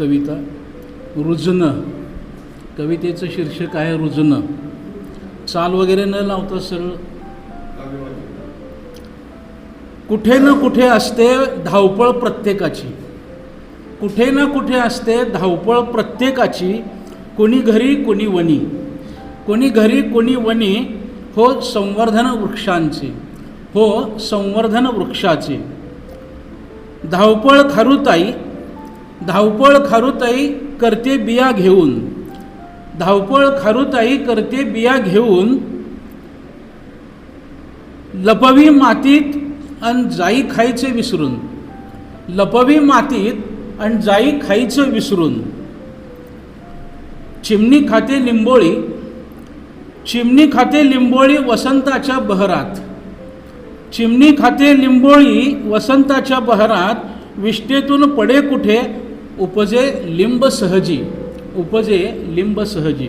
कविता रुजणं. कवितेचं शीर्षक आहे रुजणं. चाल वगैरे न लावता सरळ. कुठे ना कुठे असते धावपळ प्रत्येकाची. कुठे ना कुठे असते धावपळ प्रत्येकाची कोणी घरी कोणी वनी कोणी घरी कोणी वनी हो संवर्धन वृक्षांचे. हो संवर्धन वृक्षाचे. धावपळ खारुताई धावपळ खारुताई करते बिया घेऊन. धावपळ खारुताई करते बिया घेऊन. लपवी मातीत आणि जाई खायचे विसरून. लपवी मातीत आणि जाई खायचं विसरून. चिमणी खाते लिंबोळी. चिमणी खाते लिंबोळी वसंताच्या बहरात. चिमणी खाते लिंबोळी वसंताच्या बहरात. विष्टेतून पडे कुठे? उपजे लिंब सहजी उपजे लिंब सहजी.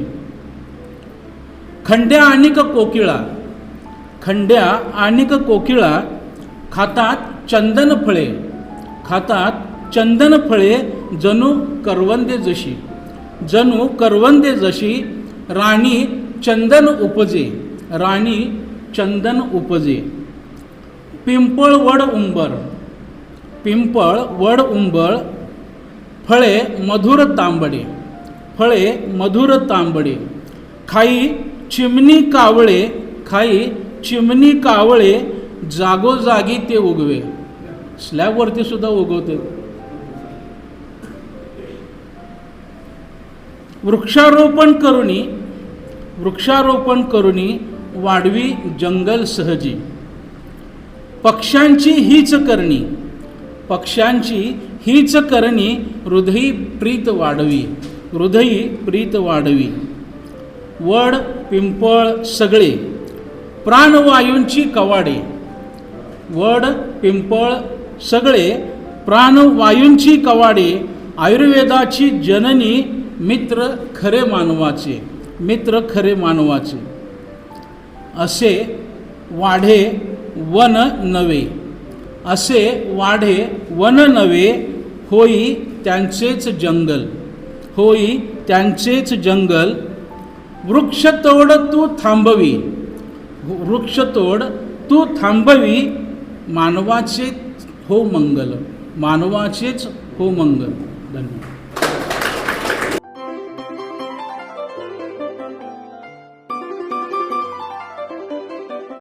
खंड्या आणिक कोकिळा खंड्या आणिक कोकिळा खातात चंदन फळे खातात चंदन फळे जणू करवंदे जशी जणू करवंदे जशी राणी चंदन उपजे राणी चंदन उपजे. पिंपळ वड उंबर पिंपळ वड उंबर फळे मधुर तांबडे. फळे मधुर तांबडे. खाई चिमणी कावळे खाई चिमणी कावळे जागोजागी ते उगवे. स्लॅबवरती सुद्धा उगवते. वृक्षारोपण करुणी वृक्षारोपण करुणी वाढवी जंगल सहजी. पक्ष्यांची हीच करणी पक्ष्यांची हीच करणी हृदयी प्रीत वाढवी हृदयी प्रीत वाढवी. वड पिंपळ सगळे प्राणवायूंची कवाडे. वड पिंपळ सगळे प्राणवायूंची कवाडे आयुर्वेदाची जननी मित्र खरे मानवाचे मित्र खरे मानवाचे. असे वाढे वन नवे असे वाढे वन नवे होई त्यांचेच जंगल होई त्यांचेच जंगल वृक्षतोड तू थांबवी वृक्षतोड तू थांबवी मानवाचे हो मंगल मानवाचेच हो मंगल. धन्यवाद.